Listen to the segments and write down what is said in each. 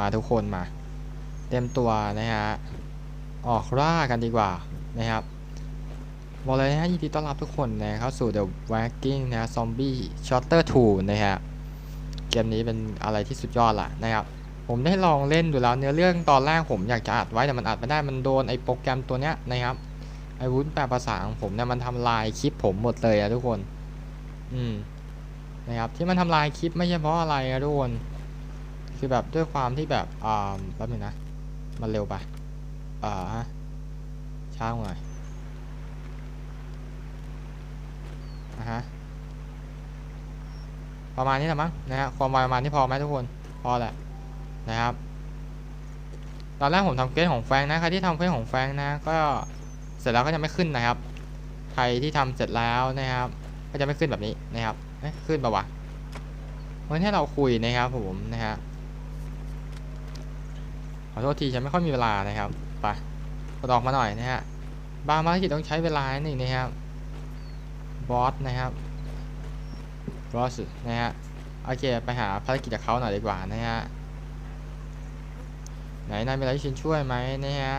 มาทุกคนมา เตรียมตัวนะฮะ ออกล่ากันดีกว่านะครับบอกเลยนะฮะยินดีต้อนรับทุกคนนะเข้าสู่ The Walking นะฮะ Zombie Shooter 2นะฮะ เกมนี้เป็นอะไรที่สุดยอดล่ะนะครับ ผมได้ลองเล่นดูแล้วเนื้อเรื่องตอนแรกผมอยากจะอัดไว้แต่มันอัดไม่ได้มันโดนไอ้โปรแกรมตัวเนี้ยนะครับไอ้วุ้นแปลภาษาของผมเนี่ยมันทำลายคลิปผมหมดเลยอะทุกคน อืมนะครับที่มันทำลายคลิปไม่ใช่เพราะอะไรอะทุกคน คือแบบด้วยความที่แบบอ่าแป๊บนึงนะ มันเร็วไปอ่าฮะช้าหน่อยอะฮะประมาณนี้แหละมั้งนะฮะความไวประมาณนี้พอไหมทุกคนพอแหละนะครับตอนแรกผมทำเควสของแฟงนะใครที่ทำเควสของแฟงนะ ก็เสร็จแล้วก็จะไม่ขึ้นนะครับ ใครที่ทำเสร็จแล้วนะครับ ก็จะไม่ขึ้นแบบนี้นะครับขึ้นปะวะวันนี้เราคุยนะครับผมนะฮะ ขอโทษทีฉันไม่ค่อยมีเวลานะครับไปกดออกมาหน่อยนะฮะบางภารกิจต้องใช้เวลาหนึ่งนะครับบอสนะครับบอสนะฮะโอเคไปหาภารกิจจากเขาหน่อยดีกว่านะฮะไหนนายมีอะไรที่ฉันช่วยไหมนะฮะ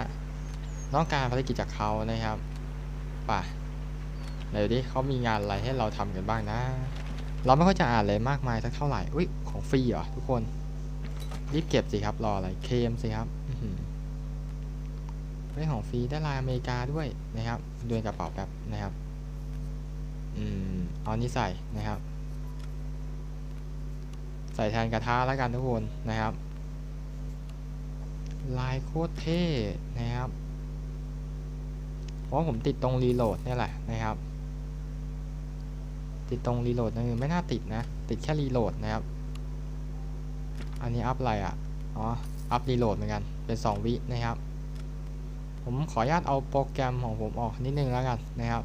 ต้องการภารกิจจากเขานะครับไป่ะไหนดูดิเขามีงานอะไรให้เราทำกันบ้างนะ เราไม่ค่อยจะอ่านเลยมากมายสักเท่าไหร่อุ้ยของฟรีเหรอทุกคน รีบเก็บสิครับ รออะไร เคมสิครับอื้อหือได้ของฟรีได้ลายอเมริกาด้วยนะครับดือนกระเป๋าแป๊บนะครับ อืม เอานี้ใส่นะครับ ใส่แทนกระทะแล้วกันทุกคนนะครับ ลายโคตรเท่นะครับ เพราะผมติดตรงรีโหลดนี่แหละนะครับ ติดตรงรีโหลดนั่นไม่น่าติดนะ ติดแค่รีโหลดนะครับ อันนี้อัพอะไรอะ อ๋อ อัพรีโหลดเหมือนกัน เป็น 2 วินะครับ ผมขออนุญาตเอาโปรแกรมของผมออกนิดนึงแล้วกันนะครับ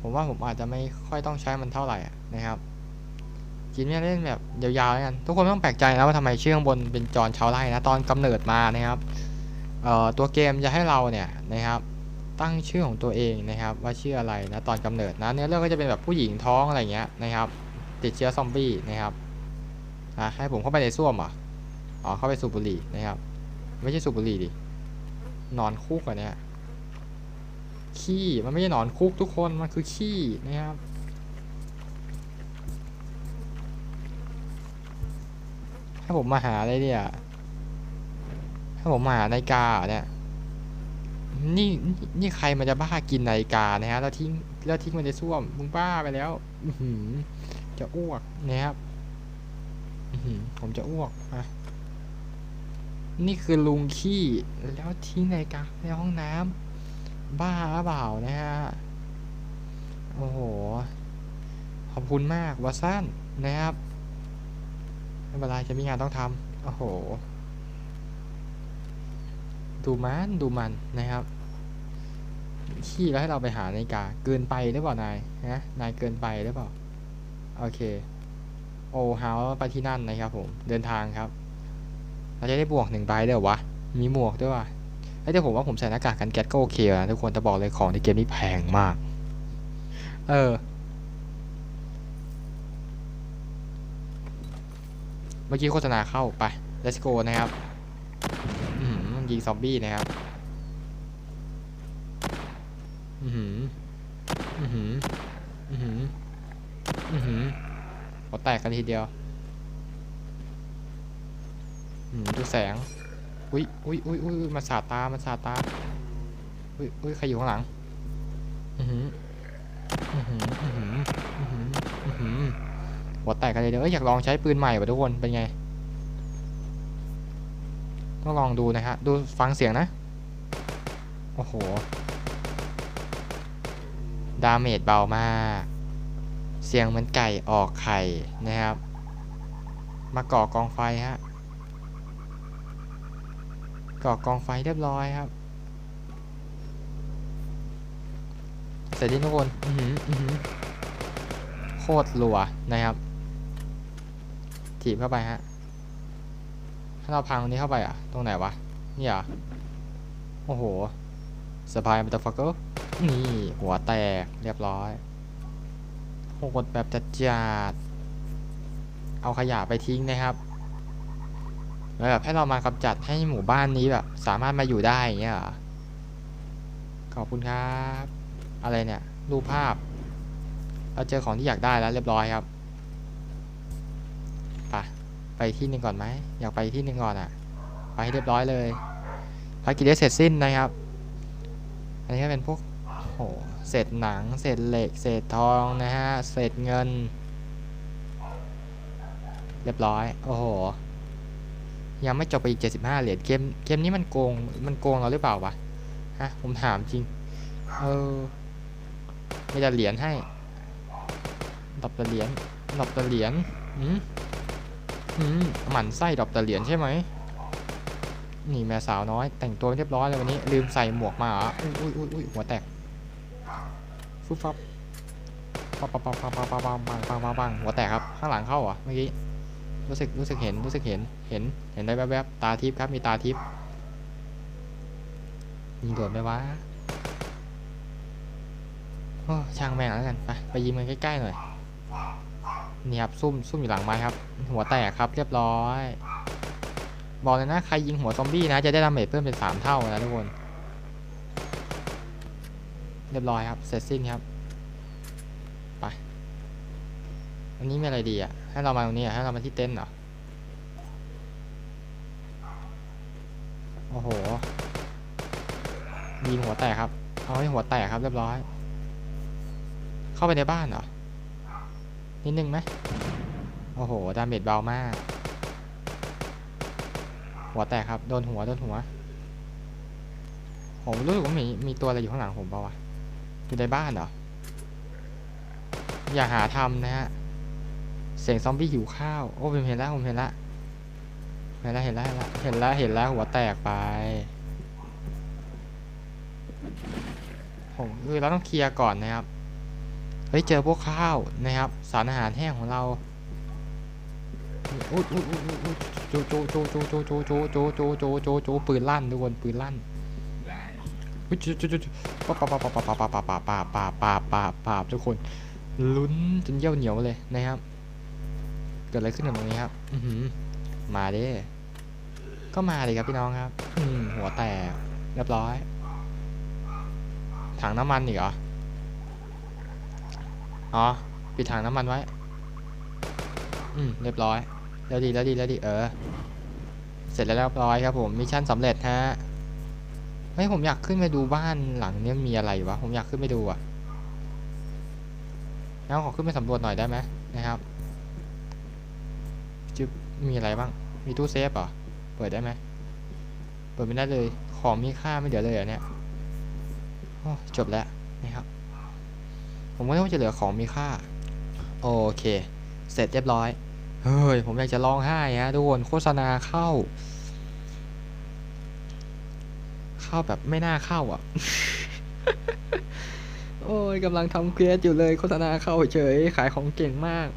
ผมว่าผมอาจจะไม่ค่อยต้องใช้มันเท่าไหร่นะครับกินเนี่ยเล่นแบบยาวๆแล้วกัน ทุกคนไม่ต้องแปลกใจนะว่าทำไมชื่อข้างบนเป็นจอนชาวไร่นะ ตอนกำเนิดมานะครับเอ่อตัวเกมจะให้เราเนี่ยนะครับ ตั้งชื่อของตัวเองนะครับ ว่าชื่ออะไรนะตอนกำเนิดนะเนื้อเรื่องก็จะเป็นแบบผู้หญิงท้องอะไรเงี้ยนะครับ ติดเชื้อซอมบี้นะครับ อะให้ผมเข้าไปในส้วมอะอ๋อเข้าไปสูบบุหรี่นะครับ ไม่ใช่สูบบุหรี่ดินอนคุกอันเนี้ยขี้มันไม่ใช่นอนคุกทุกคนมันคือขี้นะครับให้ผมมาหาอะไรเนี่ยให้ผมมาหานาฬิกาเนี่ยนี่นี่ใครมันจะบ้ากินนาฬิกานะฮะแล้วทิ้งแล้วทิ้งมันในส้วมมึงบ้าไปแล้วอืจะอ้วกนะครับ ผมจะอ้วกอะนี่คือลุงขี้ แล้วทิ้งนกาในห้องน้ำบ้าเปล่านะฮะ โอ้โห ขอบคุณมากวาสั้นนะครับไม่เป็นไรจะมีงานต้องทำโอ้โห ดูมันดูมันนะครับ ขี้แล้วให้เราไปหานาฬิกา เกินไปหรือเปล่านายฮะนายเกินไปหรือเปล่า โอเค โอเฮาไปที่นั่นนะครับผม เดินทางครับ เราจะได้บวกหนึ่งใบด้วยวะ มีหมวกด้วยวะเฮ้แต่ผมว่าผมใส่หน้ากากกันแก๊สก็โอเคนะทุกคนแต่บอกเลยของในเกมนี้แพงมาก เออ เมื่อกี้โฆษณาเข้าไป let's go นะครับอือหือยิงซอมบี้นะครับอือหืออือหืออือหืออือหือ หัวแตกกันทีเดียวดูแสง อุ้ยอุ้ยอุ้ยอุ้ยมาสาตามันสาตา อุ้ยอุ้ยใครอยู่ข้างหลัง อือหือ อือหือ อือหือ อือหือ อือหือ หัวแตกกันเลยเดี๋ยวอยอยากลองใช้ปืนใหม่ว่ะทุกคน เป็นไง ต้องลองดูนะฮะ ดูฟังเสียงนะ โอ้โห ดาเมจเบามาก เสียงเหมือนไก่ออกไข่นะครับ มาก่อกองไฟฮะก่อกองไฟเรียบร้อยครับเสร็จที่ทุกคนโคตรรัวนะครับถีบเข้าไปฮะถ้าเราพังตรงนี้เข้าไปอะ ตรงไหนวะ นี่อะโอ้โหสปายมันตะฟักเกอร์นี่ หัวแตกเรียบร้อย หดแบบจัดจัดเอาขยะไปทิ้งนะครับแล้วแบบให้เรามากำจัดให้หมู่บ้านนี้แบบ สามารถมาอยู่ได้อย่างเงี้ยขอบคุณครับ อะไรเนี่ย รูปภาพ เราเจอของที่อยากได้แล้วเรียบร้อยครับไปไปที่หนึ่งก่อนไหมอยากไปที่หนึ่งก่อนอะ ไปให้เรียบร้อยเลยภารกิจได้เสร็จสิ้นนะครับ อันนี้ก็เป็นพวก โอ้โหเศษหนัง เศษเหล็ก เศษทองนะฮะ เศษเงิน เรียบร้อย โอ้โห ยังไม่จบไปอีก 75 เหรียญ เกม เกมนี้มันโกง มันโกงเราหรือเปล่าวะ ฮะ ผมถามจริง เออไม่จะเหรียญให้ดอกตะเหรียญดอกตะเหรียญอืมอืมหมันไส้ดอกตะเหรียญใช่ไหมนี่แม่สาวน้อย แต่งตัวเรียบร้อยเลยวันนี้ ลืมใส่หมวกมาเหรออุ้ยอุ้ยอุ้ยหัวแตก ฟุบฟับปังปังปังปังปังปังปังปังปังปังปังหัวแตกครับ ข้างหลังเข้าเหรอเมื่อกี้ รู้สึก รู้สึกเห็น รู้สึกเห็น เห็น เห็นได้แวบๆ ตาทิพย์ครับ มีตาทิพย์ยิงโดดไหมวะโอ้ช่างแม่งแล้วกัน ไป ไปยิงมันใกล้ๆหน่อยนี่ครับ ซุ่ม ซุ่มอยู่หลังไม้ครับ หัวแตกครับ เรียบร้อย บอกเลยนะ ใครยิงหัวซอมบี้นะ จะได้ดาเมจเพิ่มเป็นสามเท่านะทุกคน เรียบร้อยครับ เสร็จสิ้นครับ ไปอันนี้มีอะไรดีอะ ให้เรามาตรงนี้อะ ให้เรามาที่เต็นท์เหรอ โอ้โหยิงหัวแตกครับ เอาให้หัวแตกครับเรียบร้อย เข้าไปในบ้านเหรอ นิดนึงไหมโอ้โห ดาเมจเบามาก หัวแตกครับ โดนหัว โดนหัว ผมรู้สึกว่ามี มีตัวอะไรอยู่ข้างหลังผมเปล่าวะ อยู่ในบ้านเหรอ อย่าหาทำนะฮะ เสียงซอมบี้หิวข้าว โอ้ผมเห็นแล้วผมเห็นแล้วเห็นแล้วเห็นแล้วเห็นแล้วเห็นแล้วหัวแตกไปผมคือเราต้องเคลียร์ก่อนนะครับ เฮ้ยเจอพวกข้าวนะครับ สารอาหารแห้งของเราอุ๊ยอุ๊ยอุ๊ยอุ๊ยจูจูจูจูจูจูจูจูจูจูจูจูปืนลั่นทุกคนปืนลั่น อุ๊ยจูจูจูจูปาปาปาปาปาปาปาปาปาปาปาปาปาทุกคนลุ้นจนเยี่ยวเหนียวเลยนะครับ เกิดอะไรขึ้นกับตรงนี้ครับอืมาเด้ก็มาเลยครับพี่น้องครับ อืมหัวแตกเรียบร้อย ถังน้ำมันอีกเหรออ๋อปิดถังน้ำมันไว้ อืมเรียบร้อย แล้วดีแล้วดีแล้วดีเออ เสร็จแล้วเรียบร้อยครับผมมิชชั่นสำเร็จฮะ เฮ้ยผมอยากขึ้นไปดูบ้านหลังเนี้ยมีอะไรวะผมอยากขึ้นไปดูอะแล้วขอขึ้นไปสำรวจหน่อยได้ไหมนะครับจึ๊บมีอะไรบ้าง มีตู้เซฟเหรอ เปิดได้ไหม เปิดไม่ได้เลย ของมีค่าไม่เหลือเลยเหรอเนี่ยจบแล้วนะครับ ผมก็นึกว่าจะเหลือของมีค่า โอเค เสร็จเรียบร้อย เฮ้ย ผมอยากจะร้องไห้ฮะทุกคนโฆษณาเข้า เข้าแบบไม่น่าเข้าอะ โอ้ยกำลังทำเควสอยู่เลยโฆษณาเข้าเฉย ขายของเก่งมาก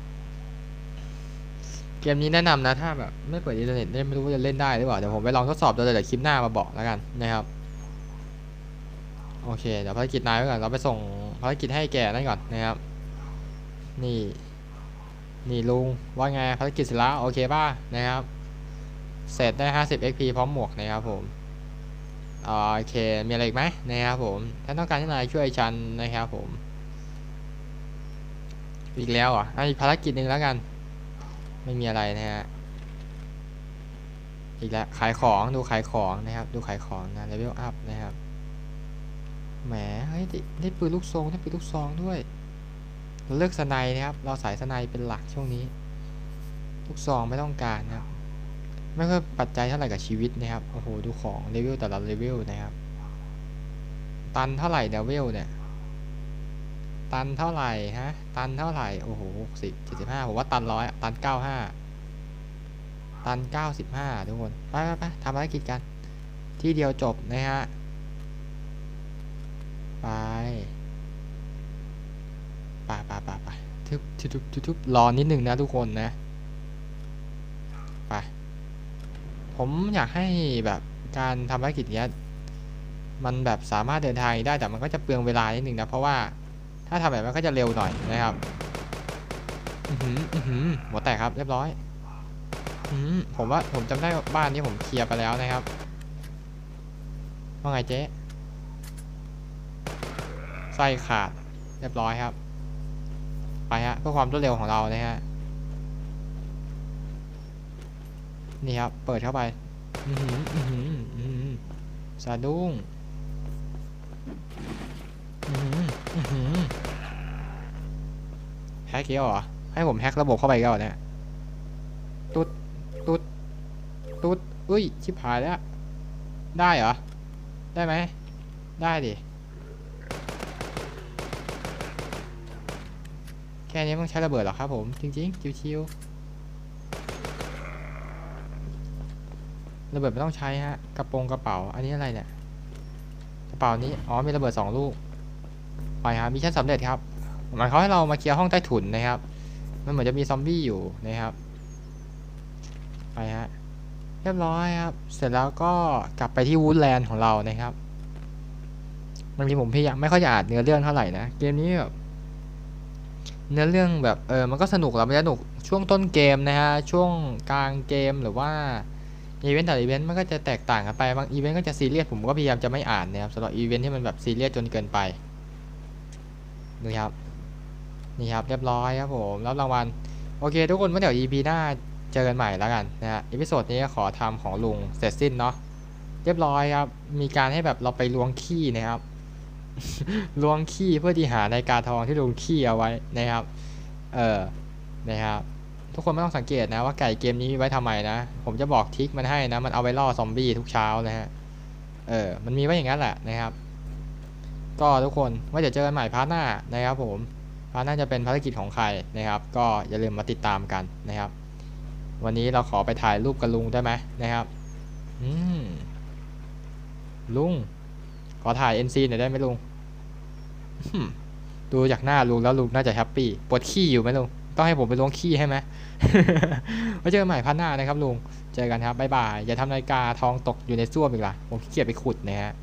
เกมนี้แนะนำนะ ถ้าแบบไม่เปิดอินเทอร์เน็ตไม่รู้ว่าจะเล่นได้หรือเปล่า เดี๋ยวผมไปลองทดสอบดูเลยเดี๋ยวคลิปหน้ามาบอกแล้วกันนะครับ โอเค เดี๋ยวภารกิจนายไว้ก่อน เราไปส่งภารกิจให้แกนั่นก่อนนะครับ นี่ นี่ลุงว่าไงภารกิจเสร็จแล้วโอเคป่ะนะครับเสร็จได้ 50 XP พร้อมหมวกนะครับผม โอเค มีอะไรอีกไหมนะครับผม ถ้าต้องการให้นายช่วยฉันนะครับผม อีกแล้วอะอีกภารกิจหนึ่งแล้วกัน ไม่มีอะไรนะฮะ อีกแล้วขายของดูขายของนะครับ ดูขายของนะเลเวลอัพนะครับ แหม เฮ้ยได้ปืนลูกซองได้ปืนลูกซองด้วยเราเลือกสไนนะครับ เราสายสไนเป็นหลักช่วงนี้ ลูกซองไม่ต้องการนะครับ ไม่ค่อยปัจจัยเท่าไหร่กับชีวิตนะครับ โอ้โห ดูของเลเวลแต่ละเลเวลนะครับ ตันเท่าไหร่เดเวลเนี่ย ตันเท่าไหร่ฮะ ตันเท่าไหร่ โอ้โหสิบเจ็ดสิบห้าผมว่าตันร้อยตันเก้าห้า ตันเก้าสิบห้าทุกคน ไปไปไปทำภารกิจกัน ที่เดียวจบนะฮะ ไปไปไปไปไปทึบทึบทึบทึบทึบรอนิดหนึ่งนะทุกคนนะ ไป ผมอยากให้แบบการทำภารกิจเนี้ยมันแบบสามารถเดินทางได้แต่มันก็จะเปลืองเวลานิดนึงนะเพราะว่าถ้าทำแบบนั้นก็จะเร็วหน่อยนะครับอือหืออือหือหัวแตกครับเรียบร้อยอืมผมว่าผมจำได้บ้านนี้ผมเคลียร์ไปแล้วนะครับว่าไงเจ๊ไส้ขาดเรียบร้อยครับ ไปฮะเพื่อความรวดเร็วของเรานะฮะ นี่ครับ เปิดเข้าไปอือหืออือหืออื้อหือสะดุ้งอือหืออื้อหือแฮกเกี้ยวเหรอ ให้ผมแฮกระบบเข้าไปอีก็เนี่ยตุ๊ดตุ๊ดตุ๊ดอุ้ย ชิบหายแล้ว ได้เหรอ ได้ไหม ได้ดิ แค่นี้ต้องใช้ระเบิดหรอครับผม จริง ๆ ชิวๆ ระเบิดไม่ต้องใช้ฮะ กระโปรงกระเป๋า อันนี้อะไรเนี่ย กระเป๋านี้ อ๋อ มีระเบิดสองลูก ไปครับมิชชั่นสำเร็จครับหมายเขาให้เรามาเคลียร์ห้องใต้ถุนนะครับ มันเหมือนจะมีซอมบี้อยู่นะครับ ไปฮะ เรียบร้อยครับ เสร็จแล้วก็กลับไปที่วูดแลนด์ของเรานะครับบางทีผมพยายามไม่ค่อยจะอ่านเนื้อเรื่องเท่าไหร่นะ เกมนี้แบบเนื้อเรื่องแบบเออ มันก็สนุกแล้วมันจะสนุกช่วงต้นเกมนะฮะ ช่วงกลางเกมหรือว่า อีเวนต์แต่ละอีเวนต์มันก็จะแตกต่างกันไปบางอีเวนต์ก็จะซีเรียสผมก็พยายามจะไม่อ่านนะครับสำหรับอีเวนต์ที่มันแบบซีเรียสจนเกินไปนี่ครับนี่ครับเรียบร้อยครับผมรับรางวัลโอเค ทุกคนว่าเดี๋ยว EP หน้าเจอกันใหม่แล้วกันนะฮะอีพิโซดนี้ขอทำของลุงเสร็จสิ้นเนาะเรียบร้อยครับมีการให้แบบเราไปล้วงขี้นะครับล้วงขี้เพื่อที่หาในกาทองที่ลุงขี้เอาไว้นะครับ เออนะครับ ทุกคนไม่ต้องสังเกตนะว่าไก่เกมนี้มีไว้ทำไมนะ ผมจะบอกทิกมันให้นะ มันเอาไว้ล่อซอมบี้ทุกเช้านะฮะ เออ มันมีไว้อย่างนั้นแหละนะครับ ก็ทุกคนว่าเดี๋ยวเจอกันใหม่พาร์ทหน้านะครับ ผมพาร์ทหน้าจะเป็นภารกิจของใครนะครับ ก็อย่าลืมมาติดตามกันนะครับ วันนี้เราขอไปถ่ายรูปกับลุงได้ไหมนะครับ อืมลุง ขอถ่าย NC หน่อยได้ไหมลุงดูจากหน้าลุงแล้วลุงน่าจะแฮปปี้ปวดขี้อยู่ไหมลุง ต้องให้ผมไปลงขี้ให้ไหมไว้เจอกันใหม่พันหน้านะครับลุง เจอกันครับ บ๊ายบาย อย่าทำนาฬิกาทองตกอยู่ในซ่วมอีกล่ะ ผมขี้เกียจไปขุดนะฮะ